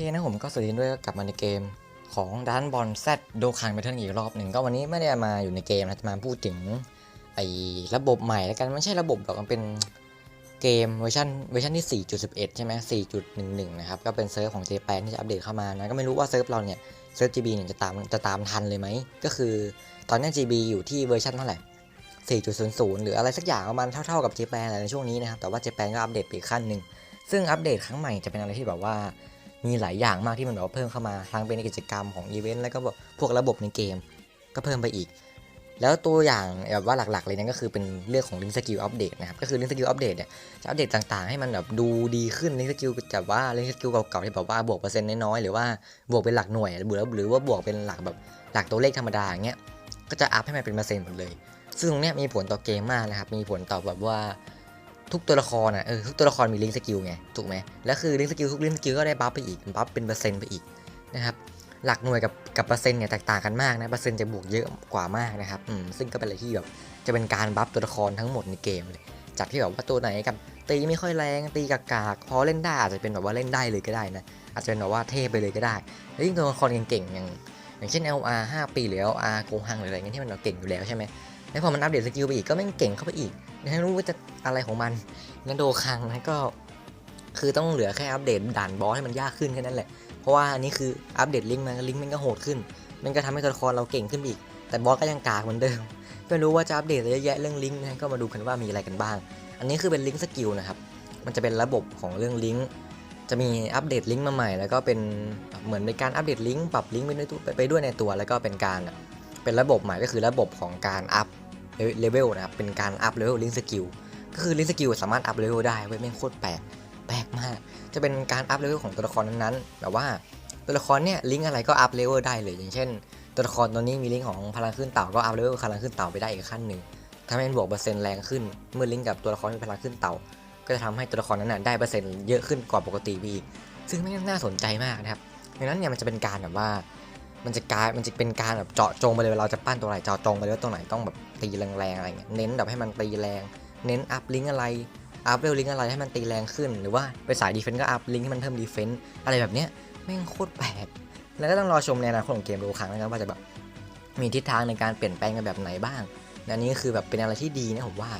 เคนะผมก็สวัสดีด้วยกลับมาในเกมของด้านบอลแซดโดคันไปเทิร์นอีกรอบหนึ่งก็วันนี้ไม่ได้มาอยู่ในเกมนะจะมาพูดถึงไอ้ระบบใหม่แล้วกันไม่ใช่ระบบหรอกมันเป็นเกมเวอร์ชันเวอร์ชันที่ 4.11 ใช่ไหม4.11 นะครับ ก็เป็นเซิร์ฟของเจแปนที่จะอัปเดตเข้ามานะ ก็ไม่รู้ว่าเซิร์ฟเราเนี่ยเซิร์ฟ GB เนี่ยจะตามจะตามทันเลยไหม ก็คือตอนนี้ GB อยู่ที่เวอร์ชันเท่าไหร่ 4.00 หรืออะไรสักอย่างประมาณเท่าๆกับเจแปนในช่วงนี้นะครับ แต่ว่าเจแปนก็อัปเดตไปอีกขั้นหนึ่งซึ่งอัปเดตครั้งใหม่จะเป็นอะไรที่แบบว่า มีหลายอย่างมากที่มันแบบว่าเพิ่มเข้ามาทั้งเป็นกิจกรรมของอีเวนต์แล้วก็แบบพวกระบบในเกม ก็เพิ่มไปอีก แล้วตัวอย่างแบบว่าหลักๆเลยนั่นก็คือเป็นเรื่องของลิงก์สกิลอัปเดตนะครับก็คือลิงก์สกิลอัปเดตเนี่ยจะอัปเดตต่างๆ ให้มันแบบดูดีขึ้นลิงก์สกิลจากว่าลิงก์สกิลเก่าๆที่แบบว่าบวกเปอร์เซ็นต์น้อยๆหรือว่าบวกเป็นหลักหน่วยหรือหรือว่าบวกเป็นหลักแบบหลักตัวเลขธรรมดาอย่างเงี้ยก็จะอัพให้มันเป็นเปอร์เซ็นต์หมดเลย ซึ่งตรงเนี้ยมีผลต่อเกมมากนะครับมีผลต่อแบบว่า ทุกตัวละครอะเออทุกตัวละครมีลิงก์สกิลไงถูกไหมแล้วคือลิงก์สกิลทุกลิงก์สกิลก็ได้บัฟไปอีกบัฟเป็นเปอร์เซ็นต์ไปอีกนะครับหลักหน่วยกับกับเปอร์เซ็นต์เนี่ยแตกต่างกันมากนะเปอร์เซ็นต์จะบวกเยอะกว่ามากนะครับอืมซึ่งก็เป็นอะไรที่แบบจะเป็นการบัฟตัวละครทั้งหมดในเกมเลยจากที่แบบว่าตัวไหนกับตีไม่ค่อยแรงตีกากๆพอเล่นได้อาจจะเป็นแบบว่าเล่นได้เลยก็ได้นะอาจจะเป็นแบบว่าเทพไปเลยก็ได้แล้วยิ่งตัวละครเก่งๆอย่างอย่างเช่น LR 5 ปีหรือ LR โกหังหรืออะไรเงี้ยที่มันเก่งอยู่แล้วใช่ไหม แล้วพอมันอัปเดตสกิลไปอีกก็แม่งเก่งเข้าไปอีกไม่รู้ว่าจะอะไรของมันงั้นโดคังนะก็ คือต้องเหลือแค่อัปเดตด่านบอสให้มันยากขึ้นแค่นั้นแหละ เพราะว่าอันนี้คืออัปเดตลิงก์มันลิงก์มันก็โหดขึ้น มันก็ทำให้ตัวละครเราเก่งขึ้นไปอีก แต่บอสก็ยังกากเหมือนเดิมไม่รู้ว่าจะอัปเดตอะไรเยอะแยะเรื่องลิงก์นะก็มาดูกันว่ามีอะไรกันบ้าง อันนี้คือเป็นลิงก์สกิลนะครับ มันจะเป็นระบบของเรื่องลิงก์จะมีอัปเดตลิงก์มาใหม่ แล้วก็เป็นเหมือนเป็นการอัปเดตลิงก์ปรับลิงก์ไปด้วยไปด้วยในตัว แล้วก็เป็นการเป็นระบบใหม่ก็คือระบบของการอัพ เลเวลนะครับเป็นการอัพเลเวลลิงสกิลก็คือลิงสกิลสามารถอัพเลเวลได้เว้ยแม่งโคตรแปลกแปลกมาก จะเป็นการอัพเลเวลของตัวละครนั้นๆแบบว่าตัวละครเนี่ยลิงอะไรก็อัพเลเวลได้เลยอย่างเช่น ตัวละครตัวนี้มีลิงของพลังขึ้นเต่าก็อัพเลเวลพลังขึ้นเต่าไปได้อีกขั้นหนึ่งทำให้มันบวกเปอร์เซ็นต์แรงขึ้น เมื่อลิงก์กับตัวละครมีพลังขึ้นเต่า ก็จะทำให้ตัวละครนั้นนะได้เปอร์เซ็นต์เยอะขึ้นกว่าปกติไปอีกซึ่งไม่น่าสนใจมากนะครับดังนั้นเนี่ยมันจะเป็นการแบบว่า มันจะกลายมันจะเป็นการแบบเจาะจงไปเลยเราจะปั้นตัวไหนเจาะจงไปเลยว่าตัวไหนต้องแบบตีแรงๆอะไรเงี้ยเน้นแบบให้มันตีแรง เน้นอัพลิงอะไรอัพเวลลิงอะไรให้มันตีแรงขึ้น หรือว่าไปสายดีเฟนต์ก็อัพลิงให้มันเพิ่มดีเฟนต์อะไรแบบเนี้ยแม่งโคตรแปลกแล้วก็ต้องรอชมในอนาคตของเกมดูครั้งนะครับว่าจะแบบมีทิศทางในการเปลี่ยนแปลงกันแบบไหนบ้างอันนี้คือแบบเป็นอะไรที่ดีนะผมว่า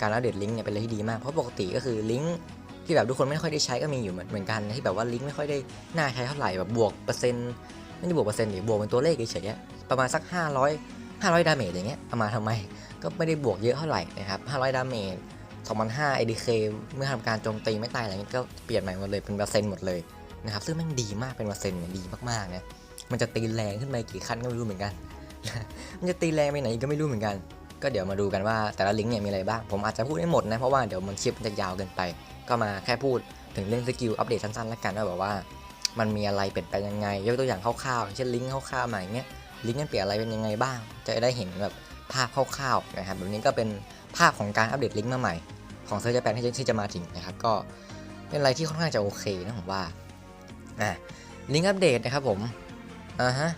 การอัปเดตลิงก์เนี่ยเป็นอะไรที่ดีมากเพราะปกติก็คือลิงก์ที่แบบทุกคนไม่ค่อยได้ใช้ก็มีอยู่เหมือนกันที่แบบว่าลิงก์ไม่ค่อยได้น่าใช้เท่าไหร่แบบบวกเปอร์เซ็นต์ ไม่ได้บวกเปอร์เซ็นต์หรือบวกเป็นตัวเลขเฉยๆประมาณสัก 500 500 ดาเมจอย่างเงี้ยเอามาทำไม ก็ไม่ได้บวกเยอะเท่าไหร่นะครับ 500 ดาเมจ2005 ADK เมื่อทำการโจมตีไม่ตายอะไรเงี้ยก็เปลี่ยนใหม่หมดเลยเป็นเปอร์เซ็นต์หมดเลยนะครับซึ่งแม่งดีมากเป็นเปอร์เซ็นต์เนี่ยดีมากๆนะมันจะตีแรงขึ้นไปกี่ขั้นก็ไม่รู้เหมือนกัน มันจะตีแรงไปไหนก็ไม่รู้เหมือนกัน ก็เดี๋ยวมาดูกันว่าแต่ละลิงก์เนี่ยมีอะไรบ้าง ผมอาจจะพูดไม่หมดนะเพราะว่าเดี๋ยวมันคลิปมันจะยาวเกินไป ก็มาแค่พูดถึงเรื่องสกิลอัปเดตสั้นๆแล้วกันว่าแบบว่า มันมีอะไรเปลี่ยนไปยังไง ยกตัวอย่างคร่าวๆอย่างเช่นลิงก์คร่าวๆมาอย่างเงี้ยลิงก์มันเปลี่ยนอะไรเป็นยังไงบ้าง จะได้เห็นแบบภาพคร่าวๆนะครับแบบนี้ก็เป็นภาพของการอัปเดตลิงก์มาใหม่ของเซิร์ชแปนที่ที่จะมาถึงนะครับก็เป็นอะไรที่ค่อนข้างจะโอเคนะผมว่าอะลิงก์อัปเดตนะครับผมอ่าฮะ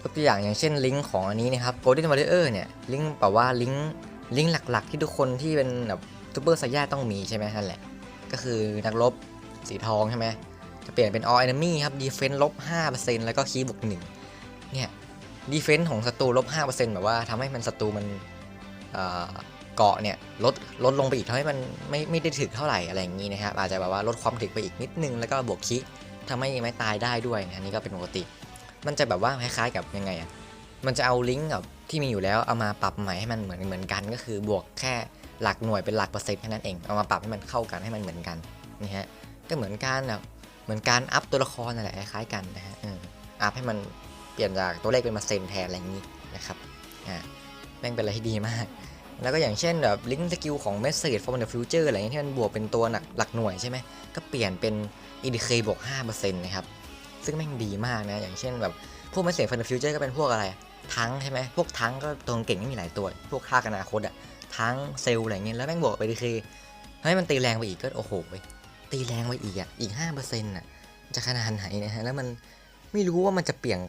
ยกตัวอย่างอย่างเช่นลิงก์ของอันนี้นะครับ Golden Warrior เนี่ยลิงก์แบบว่าลิงก์ลิงก์หลักๆ ที่ทุกคนที่เป็นแบบซูเปอร์ไซย่าต้องมีใช่ไหมนั่นแหละ ก็คือนักรบสีทองใช่ไหม จะเปลี่ยนเป็น all enemy ครับ defense ลบ5%แล้วก็คีย์บวก1เนี่ย defense ของศัตรูลบ5%แบบว่าทำให้มันศัตรูมันเกาะเนี่ยลดลดลงไปอีกทำให้มันไม่ไม่ได้ถึกเท่าไหร่อะไรอย่างนี้นะครับอาจจะแบบว่าลดความถึกไปอีกนิดนึงแล้วก็บวกคีทำให้ไม่ตายได้ด้วยนะอันนี่ก็เป็นปกติ มันจะแบบว่าคล้ายๆกับยังไงอะมันจะเอาลิงก์กับที่มีอยู่แล้วเอามาปรับใหม่ให้มันเหมือนเหมือนกัน ก็คือบวกแค่หลักหน่วยเป็นหลักเปอร์เซ็นต์แค่นั้นเองเอามาปรับให้มันเข้ากันให้มันเหมือนกันนี่ฮะก็เหมือนการแบบ เหมือนการอัพตัวละครนั่นแหละคล้ายกันนะฮะอัพให้มันเปลี่ยนจากตัวเลขเป็นเปอร์เซ็นแทนอะไรอย่างนี้นะครับอ่าแม่งเป็นอะไรที่ดีมาก แล้วก็อย่างเช่นแบบลิงก์สกิลของ Message from the Future อะไรเงี้ยที่มันบวกเป็นตัวหนักหลักหน่วยใช่ไหมก็เปลี่ยนเป็น EDK บวก5%นะครับซึ่งแม่งดีมากนะอย่างเช่นแบบพวก Message from the Future ก็เป็นพวกอะไรทั้งใช่ไหมพวกทั้งก็ตัวเก่งไม่มีหลายตัว พวกฆ่ากันอนาคตอะทั้งเซลล์อะไรเงี้ยแล้วแม่งบวกไปดีเคให้มันตีแรงไปอีกก็โอ้โหเว้ย ตีแรงไปอีกอะอีก5%อะจะขนาดไหนนะฮะแล้วมันไม่รู้ว่ามันจะเปลี่ยน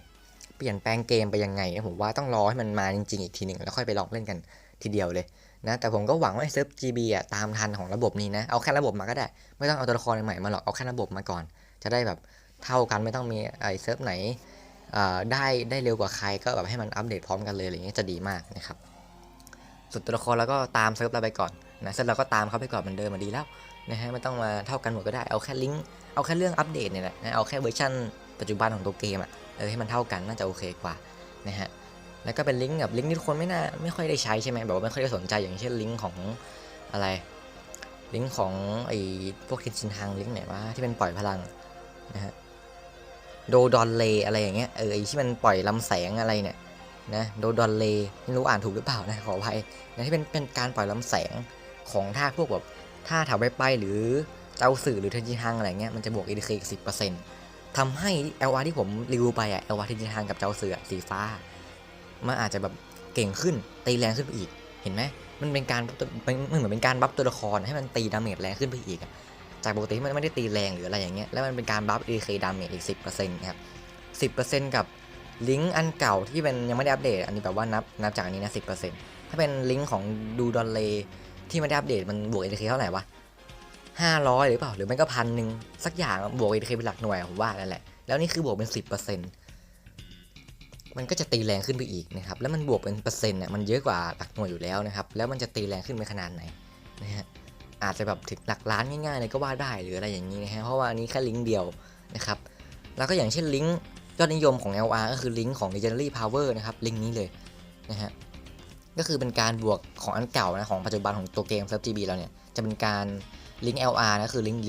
เปลี่ยนแปลงเกมไปยังไงนะผมว่าต้องรอให้มันมาจริงๆอีกทีหนึ่งแล้วค่อยไปลองเล่นกันทีเดียวเลยนะแต่ผมก็หวังว่าไอ้เซิร์ฟ GB อะตามทันของระบบนี้นะเอาแค่ระบบมาก็ได้ ไม่ต้องเอาตัวละครใหม่มาหรอกเอาแค่ระบบมาก่อน จะได้แบบเท่ากันไม่ต้องมีไอเซิร์ฟไหนได้ได้เร็วกว่าใครก็แบบให้มันอัปเดตพร้อมกันเลยอะไรอย่างเงี้ยจะดีมากนะครับส่วนตัวละครแล้วก็ตามเซิร์ฟเราไปก่อนนะเซิร์ฟเราก็ตามเขาไปก่อนเหมือนเดิมมาดีแล้ว นะฮะไม่ต้องมาเท่ากันหมดก็ได้เอาแค่ลิงก์เอาแค่เรื่องอัปเดตเนี่ยแหละนะเอาแค่เวอร์ชันปัจจุบันของตัวเกมอะเออให้มันเท่ากันน่าจะโอเคกว่านะฮะแล้วก็เป็นลิงก์แบบลิงก์ที่ทุกคนไม่น่าไม่ค่อยได้ใช้ใช่ไหมแบบว่าไม่ค่อยได้สนใจอย่างเช่นลิงก์ของอะไรลิงก์ของไอ้พวกคินชินทางลิงก์ไหนวะที่เป็นปล่อยพลังนะฮะโดดอนเลอะไรอย่างเงี้ยเออไอที่มันปล่อยลำแสงอะไรเนี่ยนะโดดอนเลไม่รู้อ่านถูกหรือเปล่านะขออภัยนะที่เป็นเป็นการปล่อยลำแสงของท่าพวกแบบ ท่าแถวไปไปหรือเจ้าสื่อหรือเทนจินทางอะไรเงี้ยมันจะบวก ADK อีกสิบเปอร์เซ็นต์ทำให้ LR ที่ผมรีวิวไปอะ LR เทนจินทางกับเจ้าสื่อสีฟ้า มันอาจจะแบบเก่งขึ้นตีแรงขึ้นไปอีก เห็นไหมมันเป็นการมันเหมือนเป็นการบัฟตัวละครให้มันตีดาเมจแรงขึ้นไปอีกอะจากปกติที่มันไม่ได้ตีแรงหรืออะไรอย่างเงี้ยแล้วมันเป็นการบัฟ AK ดาเมจอีก10%นะครับ10%กับลิงก์อันเก่าที่เป็นยังไม่ได้อัปเดต อันนี้แบบว่านับนับจากอันนี้นะ10%ถ้าเป็นลิงก์ของดูดอลเล ที่ไม่ได้อัปเดตมันบวก AK เท่าไหร่วะ500หรือเปล่า หรือไม่ก็พันหนึ่งสักอย่างบวก AK เป็นหลักหน่วยผมว่านั่นแหละ แล้วนี่คือบวกเป็น10%มันก็จะตีแรงขึ้นไปอีกนะครับ แล้วมันบวกเป็นเปอร์เซ็นต์เนี่ยมันเยอะกว่าหลักหน่วยอยู่แล้วนะครับ แล้วมันจะตีแรงขึ้นไปขนาดไหนนะฮะ อาจจะแบบถึงหลักล้านง่ายๆเลยก็ว่าได้หรืออะไรอย่างนี้นะฮะ เพราะว่าอันนี้แค่ลิงก์เดียวนะครับ แล้วก็อย่างเช่นลิงก์ยอดนิยมของ LR ก็คือลิงก์ของ Legendary Power นะครับ ลิงก์นี้เลยนะฮะ ก็คือเป็นการบวกของอันเก่านะของปัจจุบันของตัวเกม Surf GB เราเนี่ยจะเป็นการลิงก์ LR นะคือลิงก์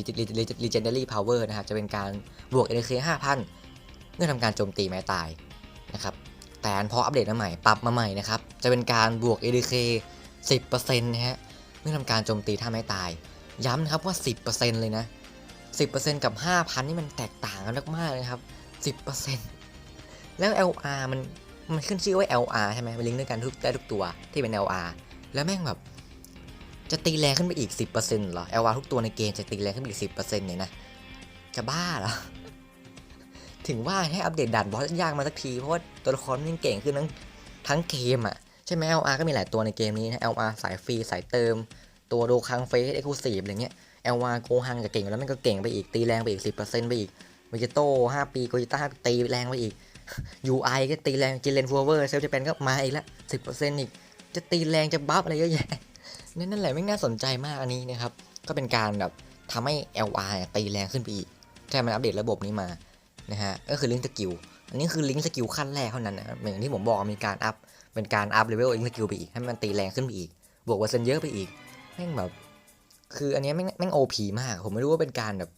Legendary Power นะครับจะเป็นการบวก ADK 5,000 เมื่อทำการโจมตีแม้ตายนะครับแต่พออัปเดตมาใหม่ปรับมาใหม่นะครับจะเป็นการบวก ADK 10%นะฮะเมื่อทำการโจมตีถ้าไม่ตาย ย้ำนะครับว่า 10%เลยนะ 10%กับ 5,000 นี่มันแตกต่างกันมากๆเลยครับ 10%แล้ว LR มัน มันขึ้นชื่อว่า LR ใช่ไหมมันลิงก์ด้วยกันทุกได้ทุกตัวที่เป็น LR แล้วแม่งแบบ จะตีแรงขึ้นไปอีก 10%เหรอ LR ทุกตัวในเกมจะตีแรงขึ้นไปอีก 10%เนี่ยนะ จะบ้าเหรอ ถึงว่าให้อัปเดตด่านบอสยากมาสักที เพราะว่าตัวละครมันเก่งขึ้นทั้งทั้งเกมอะ ใช่ไหม LR ก็มีหลายตัวในเกมนี้นะ LR สายฟรีสายเติม ตัวโดคังเฟสเอ็กซ์คลูซีฟอะไรเงี้ย LR โกฮังจะเก่งแล้วมันก็เก่งไปอีกตีแรงไปอีก10%ไปอีกเวจิโต้5ปีโกจิต้าตีแรงไปอีก UI ก็ตีแรงจิเลนฟัวเวอร์เซลเจแปนก็มาอีกละ10%อีก จะตีแรงจะบัฟอะไรเยอะแยะนั่นแหละไม่น่าสนใจมากอันนี้นะครับ ก็เป็นการแบบทำให้ LR ตีแรงขึ้นไปอีกแค่มันอัปเดตระบบนี้มานะฮะก็คือลิงก์สกิลอันนี้คือลิงก์สกิลขั้นแรกเท่านั้นนะเหมือนที่ผมบอกมีการอัพเป็นการอัพเลเวลลิงก์สกิลไปอีกให้มันตีแรงขึ้นไปอีก บวกเปอร์เซ็นต์เยอะไปอีกแม่งแบบคืออันนี้แม่งแม่งโอพีมาก ผมไม่รู้ว่าเป็นการแบบ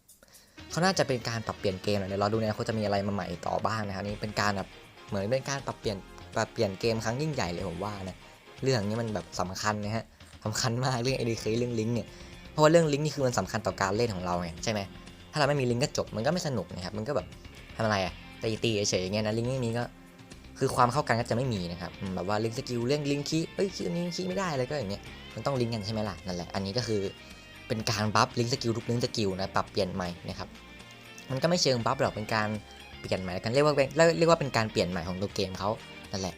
เขาน่าจะเป็นการปรับเปลี่ยนเกมหน่ยเดี๋ยวรอดูนะเขาจะมีอะไรมาใหม่ต่อบ้างนะครับนี่เป็นการแบบเหมือนเป็นการปรับเปลี่ยนปรับเปลี่ยนเกมครั้งยิ่งใหญ่เลยผมว่านะเรื่องนี้มันแบบสำคัญนะฮะสำคัญมากเรื่อง ADK เรื่องลิงก์เนี่ยเพราะว่าเรื่องลิงก์นี่คือมันสำคัญต่อการเล่นของเราไงใช่ไหมถ้าเราไม่มีลิงก์ก็จบมันก็ไม่สนุกนะครับมันก็แบบทำอะไรอะตีตีเฉยๆอย่างเงี้ยนะลิงก์ไม่มีก็คือความเข้ากันก็จะไม่มีนะครับแบบว่าลิงก์สกิลเรื่องลิงก์คีย์เอ้ยคีย์นี้คีย์ไม่ได้อะไรก็อย่างเงี้ยมันต้องลิงก์กันใช่ไหมล่ะนั่นแหละอันนี้ก็คือ เป็นการบัฟลิงก์สกิลทุกลิงก์สกิลนะปรับเปลี่ยนใหม่นะครับมันก็ไม่เชิงบัฟหรอกเป็นการเปลี่ยนใหม่กันเรียกว่าเป็นเรียกว่าเป็นการเปลี่ยนใหม่ของตัวเกมเขานั่นแหละ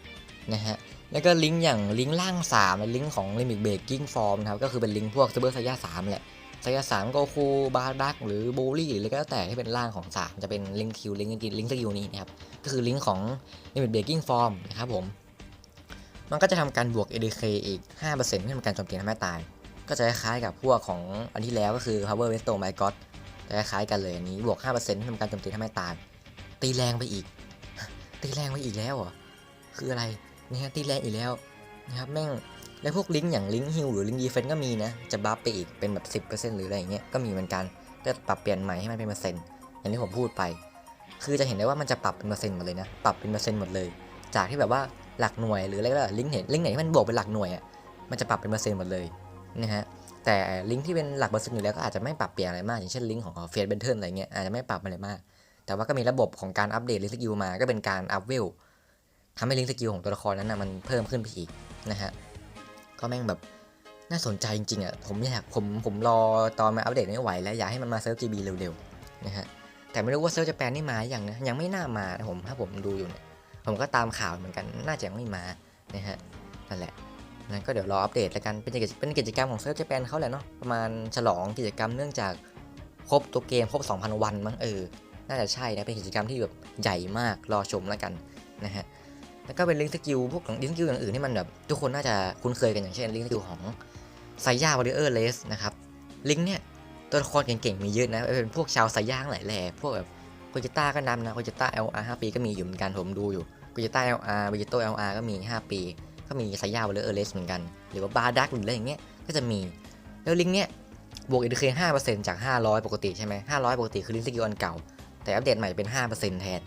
นะฮะแล้วก็ลิงก์อย่างลิงก์ล่าง3และลิงก์ของ Limit Breaking Form นะครับก็คือเป็นลิงก์พวก Super Saiyan 3แหละสายสามโกคูบาร์ดักหรือบูลี่หรืออะไรก็แล้วแต่ที่เป็นร่างของ 3 จะเป็นลิงคิวลิงก์ลิงก์สกิลนี้นะครับก็คือลิงก์ของ Limit Breaking Form นะครับผมมันก็จะทำการบวก ADK อีก5%เพื่อทำการโจมตีทำให้ตาย ก็จะคล้ายกับพวกของอันที่แล้วก็คือ Power w e s t o My God จะคล้ายกันเลยอันนี้บวก5%เพื่ทำการโจมตีทำให้ตาย ตีแรงไปอีก ตีแรงไปอีกแล้วเหรอคืออะไรนี่ฮะตีแรงอีกแล้วนะครับแม่งและพวกลิงก์อย่างลิงก์ฮิลหรือลิงก์ดีเฟนก็มีนะ จะบัฟไปอีกเป็นแบบ 10%หรืออะไรอย่างเงี้ยก็มีเหมือนกันก็ปรับเปลี่ยนใหม่ให้มันเป็นเปอร์เซ็นต์อย่างที่ผมพูดไป คือจะเห็นได้ว่ามันจะปรับเป็นเปอร์เซ็นต์หมดเลยนะปรับเป็นเปอร์เซ็นต์หมดเลย จากที่แบบว่าหลักหน่วยหรืออะไรก็ได้ลิงก์เห็นลิงก์ไหนที่มันบวกเป็นหลักหน่วยอะมันจะปรับเป็นเปอร์เซ็นต์หมดเลย นะฮะแต่ลิงก์ที่เป็นหลักเปอร์เซ็นต์อยู่แล้วก็อาจจะไม่ปรับเปลี่ยนอะไรมาก อย่างเช่นลิงก์ของเฟียสเบนเทิลอะไรเงี้ยอาจจะไม่ปรับอะไรมาก แต่ว่าก็มีระบบของการอัปเดตลิงก์สกิลมาก็เป็นการอัพเวลทำให้ลิงก์สกิลของตัวละครนั้นนะมันเพิ่มขึ้นไปอีกนะฮะก็แม่งแบบน่าสนใจจริงๆอะผมอยากผมผมรอตอนมาอัปเดตไม่ไหวแล้วอยากให้มันมาเซิร์ฟ GB เร็วๆนะฮะแต่ไม่รู้ว่าเซิร์ฟญี่ปุ่นนี่มาอย่างนะยังไม่น่ามานะผมถ้าผมดูอยู่เนี่ยผมก็ตามข่าวเหมือนกันน่าจะยังไม่มานะฮะนั่นแหละ นั่นก็เดี๋ยวรออัปเดตแล้วกันเป็นกิจเป็นกิจกรรมของเซิร์ฟญี่ปุ่นเขาแหละเนาะประมาณฉลองกิจกรรมเนื่องจากครบตัวเกมครบ 2,000 วันมั้งเออ น่าจะใช่นะเป็นกิจกรรมที่แบบใหญ่มากรอชมแล้วกันนะฮะแล้วก็เป็นลิงก์สกิลพวกลิงก์สกิลอย่างอื่นที่มันแบบทุกคนน่าจะคุ้นเคยกันอย่างเช่นลิงก์สกิลของไซย่าวอริเออร์เลสนะครับลิงก์เนี่ยตัวละครเก่งๆมีเยอะนะเป็นพวกชาวไซย่างหลายแหล่พวกแบบโกจิต้าก็นำนะโกจิต้า LR 5ปีก็มีอยู่เหมือนกันผมดูอยู่โกจิต้า LR เวจิโต้ LR ก็มี 5 ปี ก็มีไซย่าวอริเออร์เลสเหมือนกัน หรือว่าบาร์ดักหรืออะไรอย่างเงี้ยก็จะมี แล้วลิงก์เนี่ยบวก EDK 5%จาก500ปกติใช่ไหม500ปกติคือลิงก์สกิลอันเก่า แต่อัปเดตใหม่เป็น5%แทน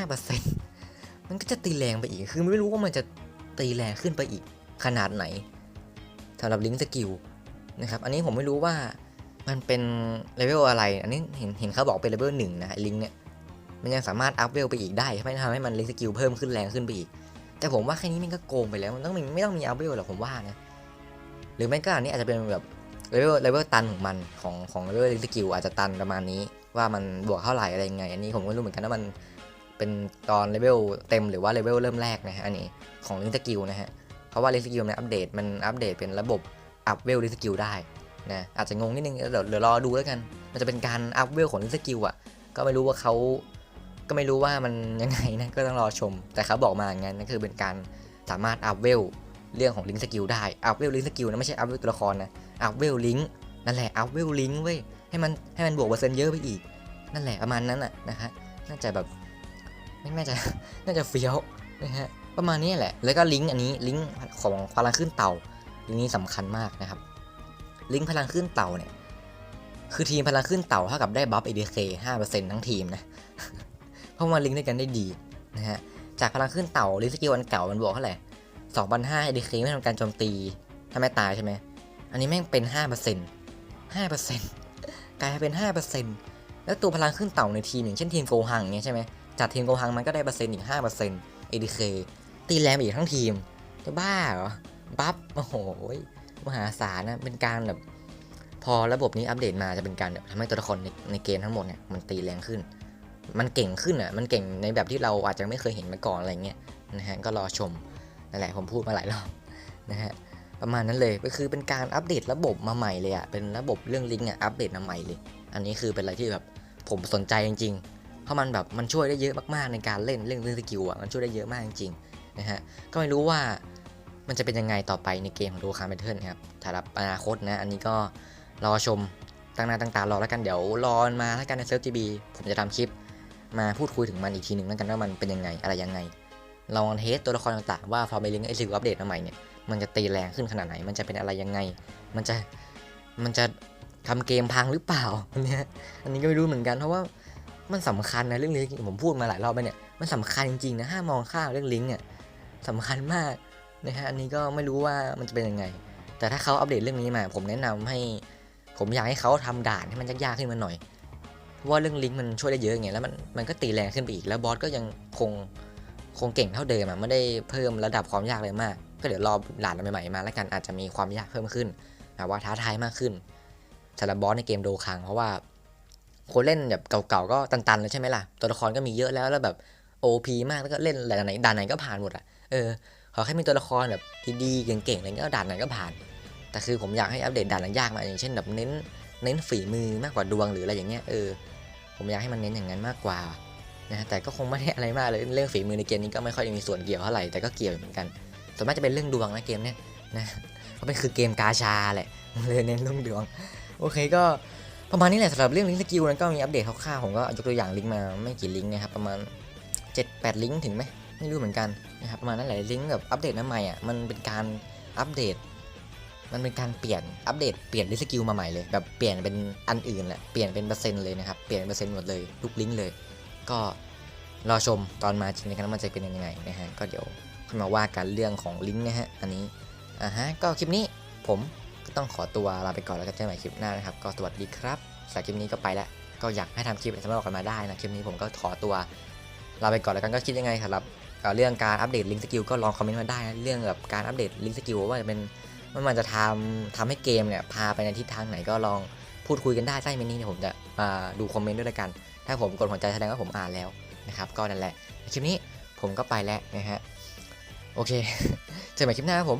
5%มันก็จะตีแรงไปอีก คือไม่รู้ว่ามันจะตีแรงขึ้นไปอีกขนาดไหนสำหรับลิงก์สกิลนะครับ อันนี้ผมไม่รู้ว่ามันเป็นเลเวลอะไร อันนี้เห็นเห็นเขาบอกเป็นเลเวลหนึ่งนะลิงก์เนี่ย มันยังสามารถอัพเวลไปอีกได้ไม่ทำให้มันลิงก์สกิลเพิ่มขึ้นแรงขึ้นไปอีก แต่ผมว่าแค่นี้มันก็โกงไปแล้วมันต้องมีไม่ต้องมีอัพเวลหรอกผมว่านะหรือไม่ก็อันนี้อาจจะเป็นแบบเลเวลเลเวลตันของมันของของเลเวลลิงก์สกิลอาจจะตันประมาณนี้ ว่ามันบวกเท่าไหร่อะไรยังไง อันนี้ผมก็ไม่รู้เหมือนกันว่ามันเป็นตอนเลเวลเต็มหรือว่าเลเวลเริ่มแรกนะฮะอันนี้ของลิงสกิลนะฮะเพราะว่าลิงสกิลมันอัปเดตมันอัปเดตเป็นระบบอัพเวลลิงสกิลได้นะอาจจะงงนิดนึงเดี๋ยวรอดูแล้วกัน มันจะเป็นการอัพเวลของลิงสกิลอะก็ไม่รู้ว่าเขา ก็ไม่รู้ว่ามันยังไงนะก็ต้องรอชม แต่เขาบอกมาอย่างนั้นนั่นคือเป็นการสามารถอัพเวลเรื่องของลิงก์สกิลได้อัพเวลลิงก์สกิลนะไม่ใช่อัพเวลตัวละครนะอัพเวลลิงก์นั่นแหละอัพเวลลิงก์เว้ยให้มันให้มันบวกเปอร์เซ็นต์เยอะไปอีก นั่นแหละประมาณนั้นอะนะฮะน่าจะแบบไม่น่าจะน่าจะเฟี้ยวนะฮะประมาณนี้แหละ แล้วก็ลิงก์อันนี้ลิงก์ของพลังขึ้นเต่าลิงก์นี้สำคัญมากนะครับ ลิงก์พลังขึ้นเต่าเนี่ยคือทีมพลังขึ้นเต่าเท่ากับได้บัฟ ADK 5%ทั้งทีมนะ เพราะมันลิงก์ด้วยกันได้ดีนะฮะจากพลังขึ้นเต่าลิสกิลอันเก่ามันบวกเท่าไหร่สองพันห้า ADK ไม่ทำการโจมตีถ้าไม่ตายใช่ไหมอันนี้แม่งเป็น5% 5%กลายเป็น5%แล้วตัวพลังขึ้นเต่าในทีมอย่างเช่นทีมโกหังเนี่ยใช่ไหมจากทีมโกหังมันก็ได้เปอร์เซ็นต์อีก5% ADK ตีแรงอีกทั้งทีมจะบ้าเหรอบัฟโอ้โหมหาศาลนะเป็นการแบบพอระบบนี้อัปเดตมาจะเป็นการแบบทำให้ตัวละครในในเกมทั้งหมดเนี่ยมันตีแรงขึ้น มันเก่งขึ้นอะ มันเก่งในแบบที่เราอาจจะไม่เคยเห็นมาก่อนอะไรเงี้ยนะฮะ ก็รอชมนั่นแหละผมพูดมาหลายรอบนะฮะ ประมาณนั้นเลย ก็คือเป็นการอัปเดตระบบมาใหม่เลยอะ เป็นระบบเรื่องลิงก์อะ อัปเดตมาใหม่เลย อันนี้คือเป็นอะไรที่แบบผมสนใจจริงๆ เพราะมันแบบมันช่วยได้เยอะมากๆในการเล่นเรื่องเรื่องสกิลอะ มันช่วยได้เยอะมากจริงๆนะฮะ ก็ไม่รู้ว่ามันจะเป็นยังไงต่อไปในเกมของดูคาร์เมเทิลครับสำหรับอนาคตนะ อันนี้ก็รอชมตั้งหน้าตั้งตารอแล้วกัน เดี๋ยวรอมาแล้วกันในเซิร์ฟจีบีผมจะทำคลิป มาพูดคุยถึงมันอีกทีหนึ่งแล้วกันว่ามันเป็นยังไงอะไรยังไงลองเทสตัวละครต่างๆว่าพอไปลิงก์ไอซิลอัปเดตมาใหม่เนี่ยมันจะตีแรงขึ้นขนาดไหน มันจะเป็นอะไรยังไง มันจะมันจะทำเกมพังหรือเปล่าเนี่ยอันนี้ก็ไม่รู้เหมือนกันเพราะว่ามันสำคัญนะเรื่องลิงก์ผมพูดมาหลายรอบไปเนี่ยมันสำคัญจริงๆนะห้ามมองข้ามเรื่องลิงก์เนี่ยสำคัญมากนะฮะอันนี้ก็ไม่รู้ว่ามันจะเป็นยังไง แต่ถ้าเขาอัปเดตเรื่องนี้มา ผมแนะนำให้ ผมอยากให้เขาทำด่านให้มันยากๆขึ้นมาหน่อย เพราะว่าเรื่องลิงก์มันช่วยได้เยอะไงแล้วมันมันก็ตีแรงขึ้นไปอีกแล้วบอสก็ยังคงคงเก่งเท่าเดิมอะไม่ได้เพิ่มระดับความยากเลยมาก ก็เดี๋ยวรอด่านใหม่ๆมาแล้วกันอาจจะมีความยากเพิ่มขึ้นแบบว่าท้าทายมากขึ้นสำหรับบอสในเกมโดคังเพราะว่าคนเล่นแบบเก่าๆก็ตันๆเลยใช่ไหมล่ะตัวละครก็มีเยอะแล้วแล้วแบบ OP มากแล้วก็เล่นด่านไหนด่านไหนก็ผ่านหมดอะเออขอแค่มีตัวละครแบบดีๆเก่งๆอะไรเงี้ยด่านไหนก็ผ่าน แต่คือผมอยากให้อัปเดตด่านยากมาอย่างเช่นแบบเน้นเน้นฝีมือมากกว่าดวงหรืออะไรอย่างเงี้ยเออ ผมอยากให้มันเน้นอย่างนั้นมากกว่านะแต่ก็คงไม่ได้อะไรมากเลยเรื่องฝีมือในเกมนี้ก็ไม่ค่อยมีส่วนเกี่ยวเท่าไหร่แต่ก็เกี่ยวเหมือนกันส่วนมากจะเป็นเรื่องดวงนะเกมเนี้ยนะเพราะเป็นคือเกมกาชาแหละเลยเน้นเรื่องดวงโอเคก็ประมาณนี้แหละสำหรับเรื่องลิงก์สกิลนั้นก็มีอัปเดตคร่าวๆผมก็ยกตัวอย่างลิงก์มาไม่กี่ลิงก์นะครับประมาณ 7-8 ลิงก์ถึงไหมไม่รู้เหมือนกันนะครับประมาณนั้นแหละลิงก์แบบอัปเดตมาใหม่อะมันเป็นการอัปเดต มันเป็นการเปลี่ยนอัปเดตเปลี่ยนลิสกิลมาใหม่เลยแบบเปลี่ยนเป็นอันอื่นแหละเปลี่ยนเป็นเปอร์เซ็นต์เลยนะครับเปลี่ยนเปอร์เซ็นต์หมดเลยทุกลิงก์เลย ก็รอชมตอนมาจริงนกันว่ามันจะเป็นยังไงนะฮะก็เดี๋ยวค่อยมาว่ากันเรื่องของลิงก์นะฮะอันนี้อ่าฮะก็คลิปนี้ผมก็ต้องขอตัวลาไปก่อนแล้วก็เจอกันใหม่คลิปหน้านะครับ ก็สวัสดีครับสำหรับคลิปนี้ก็ไปแล้วก็อยากให้ทำคลิปอะไรสำหรับกันมาได้นะคลิปนี้ผมก็ขอตัวลาไปก่อนแล้วกันก็คิดยังไงสำหรับเอ่อเรื่องการอัปเดตลิงก์สกิลก็ลองคอมเมนต์มาได้นะเรื่องแบบการอัปเดตลิงก์สกิลว่าจะเป็น ว่ามันจะทำทำให้เกมเนี่ยพาไปในทิศทางไหนก็ลองพูดคุยกันได้ใต้เมนูเนี่ผมจะมาดูคอมเมนต์ด้วยละกัน ถ้าผมกดหัวใจแสดงว่าผมอ่านแล้วนะครับ ก็นั่นแหละ คลิปนี้ผมก็ไปแล้วนะฮะ โอเค เจอกันใหม่คลิปหน้าครับผม